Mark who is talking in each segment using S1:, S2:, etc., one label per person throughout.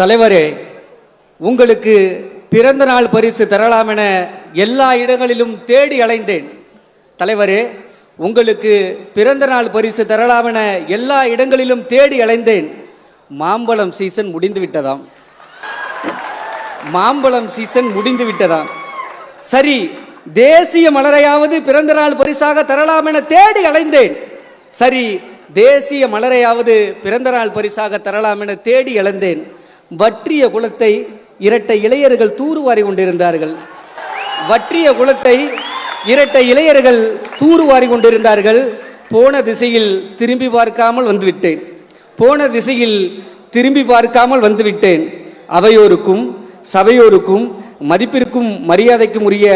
S1: தலைவரே உங்களுக்கு பிறந்த நாள் பரிசு தரலாம் என எல்லா இடங்களிலும் தேடி அலைந்தேன். தலைவரே உங்களுக்கு பிறந்த நாள் பரிசு தரலாம் என எல்லா இடங்களிலும் தேடி அலைந்தேன். மாம்பழம் சீசன் முடிந்து விட்டதாம். மாம்பழம் சீசன் முடிந்து விட்டதாம். சரி தேசிய மலரையாவது பிறந்த நாள் பரிசாக தரலாம் என தேடி அலைந்தேன். சரி தேசிய மலரையாவது பிறந்த நாள் பரிசாக தரலாம் என தேடி அலைந்தேன். வற்றிய குலத்தை இரட்டை இளையர்கள் தூர்வாரி கொண்டிருந்தார்கள். வற்றிய குலத்தை இரட்டை இளையர்கள் தூர்வாரி கொண்டிருந்தார்கள். போன திசையில் திரும்பி பார்க்காமல் வந்துவிட்டேன். போன திசையில் திரும்பி பார்க்காமல் வந்துவிட்டேன். அவையோருக்கும் சபையோருக்கும் மதிப்பிற்கும் மரியாதைக்கும் உரிய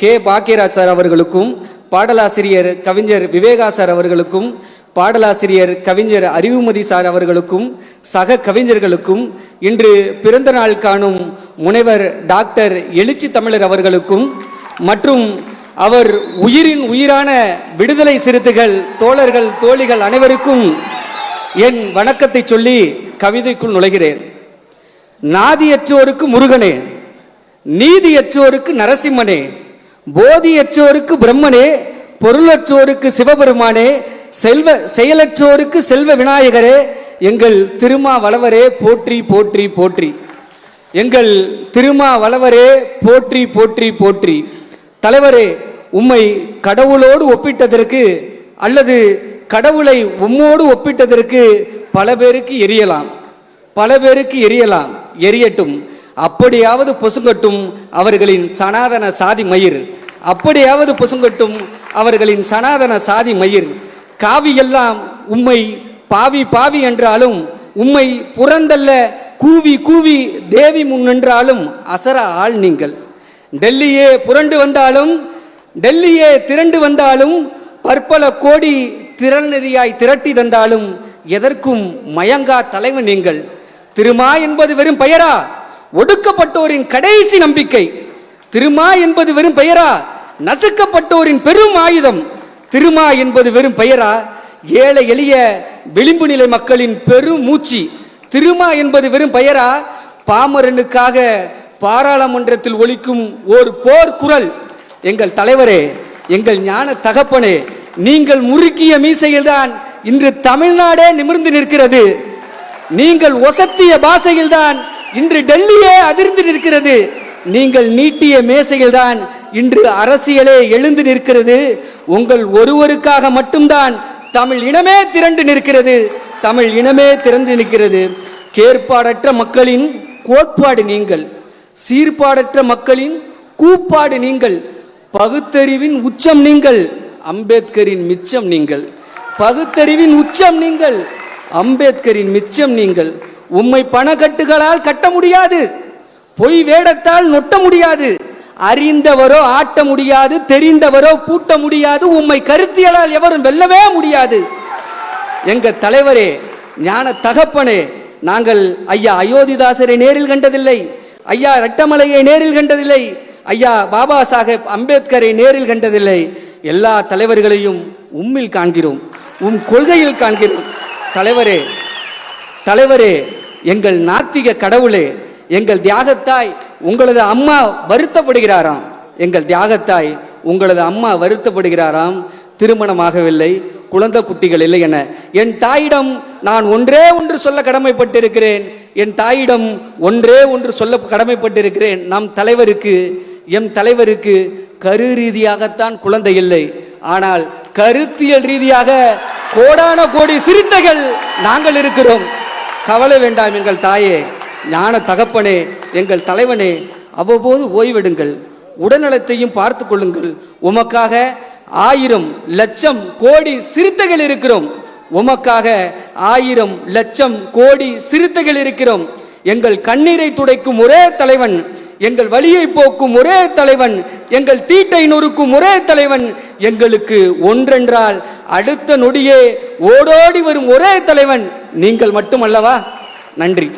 S1: கே. பாக்கியராஜ் சார் அவர்களுக்கும் பாடலாசிரியர் கவிஞர் விவேகா சார் அவர்களுக்கும் பாடலாசிரியர் கவிஞர் அறிவுமதி சார் அவர்களுக்கும் சக கவிஞர்களுக்கும் இன்று பிறந்த நாள் காணும் முனைவர் டாக்டர் எழுச்சி தமிழர் அவர்களுக்கும் மற்றும் அவர் உயிரின் உயிரான விடுதலை சிறுத்தைகள் தோழர்கள் தோழிகள் அனைவருக்கும் என் வணக்கத்தை சொல்லி கவிதைக்குள் நுழைகிறேன். நாதியற்றோருக்கு முருகனே நீதியற்றோருக்கு நரசிம்மனே போதியற்றோருக்கு பிரம்மனே பொருளற்றோருக்கு சிவபெருமானே செல்வ செயலற்றோருக்கு செல்வ விநாயகரே எங்கள் திருமா வளவரே போற்றி போற்றி போற்றி. எங்கள் திருமா வளவரே போற்றி போற்றி போற்றி. தலைவரே உம்மை கடவுளோடு ஒப்பிட்டதற்கு அல்லது கடவுளை உம்மோடு ஒப்பிட்டதற்கு பல பேருக்கு எரியலாம். பல பேருக்கு எரியலாம். எரியட்டும். அப்படியாவது பொசுங்கட்டும் அவர்களின் சனாதன சாதி மயிர். அப்படியாவது பொசுங்கட்டும் அவர்களின் சனாதன சாதி மயிர். காவி எல்லாம் உம்மை பாவி பாவி என்றாலும் உம்மை புறந்தல்ல கூவி கூவி தேவி முன் நின்றாலும் அசர ஆள் நீங்கள். டெல்லியே புரண்டு வந்தாலும் டெல்லியே திரண்டு வந்தாலும் பற்பல கோடி திரள்நதியாய் திரட்டி தந்தாலும் எதற்கும் மயங்கா தலைவன் நீங்கள். திருமா என்பது வெறும் பெயரா? ஒடுக்கப்பட்டோரின் கடைசி நம்பிக்கை. திருமா என்பது வெறும் பெயரா? நசுக்கப்பட்டோரின் பெரும் ஆயுதம். திருமா என்பது வெறும் பெயரா? ஏழை எளிய விளிம்பு நிலை மக்களின் பெரும் மூச்சு. திருமா என்பது வெறும் பெயரா? பாமரனுக்காக பாராளுமன்றத்தில் ஒலிக்கும் ஒரு போர் குரல். எங்கள் தலைவரே எங்கள் ஞான தகப்பனே நீங்கள் முறுக்கிய மீசையில்தான் இன்று தமிழ்நாடே நிமிர்ந்து நிற்கிறது. நீங்கள் ஒசத்திய பாசையில்தான் இன்று டெல்லியே அதிர்ந்து நிற்கிறது. நீங்கள் நீட்டிய மேசையில்தான் இன்று அரசியலே எழுந்து நிற்கிறது. உங்கள் ஒருவருக்காக மட்டும்தான் தமிழ் இனமே திரண்டு நிற்கிறது. தமிழ் இனமே திரண்டு நிற்கிறது. கேற்பாடற்ற மக்களின் கோட்பாடு நீங்கள். சீர்பாடற்ற மக்களின் கூப்பாடு நீங்கள். பகுத்தறிவின் உச்சம் நீங்கள். அம்பேத்கரின் மிச்சம் நீங்கள். பகுத்தறிவின் உச்சம் நீங்கள். அம்பேத்கரின் மிச்சம் நீங்கள். உம்மை பணக்கட்டுகளால் கட்ட முடியாது. பொய் வேடத்தால் நொட்ட முடியாது. அறிந்தவரோ ஆட்ட முடியாது தெரிந்தவரோ பூட்ட முடியாது உம்மை கருத்தியலால் எவரும் வெல்லவே முடியாது. எங்க தலைவரே ஞான தகப்பனே நாங்கள் ஐயா அயோத்திதாசரை நேரில் கண்டதில்லை ஐயா ரட்டமலையை நேரில் கண்டதில்லை ஐயா பாபா சாஹேப் அம்பேத்கரை நேரில் கண்டதில்லை. எல்லா தலைவர்களையும் உம்மில் காண்கிறோம் உம் கொள்கையில் காண்கிறோம். தலைவரே தலைவரே எங்கள் நாத்திக கடவுளே எங்கள் தியாகத்தாய் உங்களது அம்மா வருத்தப்படுகிறாராம். எங்கள் தியாகத்தாய் உங்களது அம்மா வருத்தப்படுகிறாராம். திருமணமாகவில்லை குழந்தை குட்டிகள் இல்லை என. என் தாயிடம் நான் ஒன்றே ஒன்று சொல்ல கடமைப்பட்டிருக்கிறேன். என் தாயிடம் ஒன்றே ஒன்று சொல்ல கடமைப்பட்டிருக்கிறேன். நம் தலைவருக்கு எம் தலைவருக்கு கரு ரீதியாகத்தான் குழந்தை இல்லை. ஆனால் கருத்தியல் ரீதியாக கோடான கோடி சிறுத்தைகள் நாங்கள் இருக்கிறோம். கவலை வேண்டாம் எங்கள் தாயே. ஞான தகப்பனே எங்கள் தலைவனே அவ்வப்போது ஓய்வெடுங்கள். உடல்நலத்தையும் பார்த்து கொள்ளுங்கள். உமக்காக ஆயிரம் லட்சம் கோடி சிறுத்தைகள் இருக்கிறோம். உமக்காக ஆயிரம் லட்சம் கோடி சிறுத்தைகள் இருக்கிறோம். எங்கள் கண்ணீரை துடைக்கும் ஒரே தலைவன் எங்கள் வழியை போக்கும் ஒரே தலைவன் எங்கள் தீட்டை நொறுக்கும் ஒரே தலைவன் எங்களுக்கு ஒன்றென்றால் அடுத்த நொடியே ஓடோடி வரும் ஒரே தலைவன். நீங்கள் மட்டுமல்லவா? நன்றி.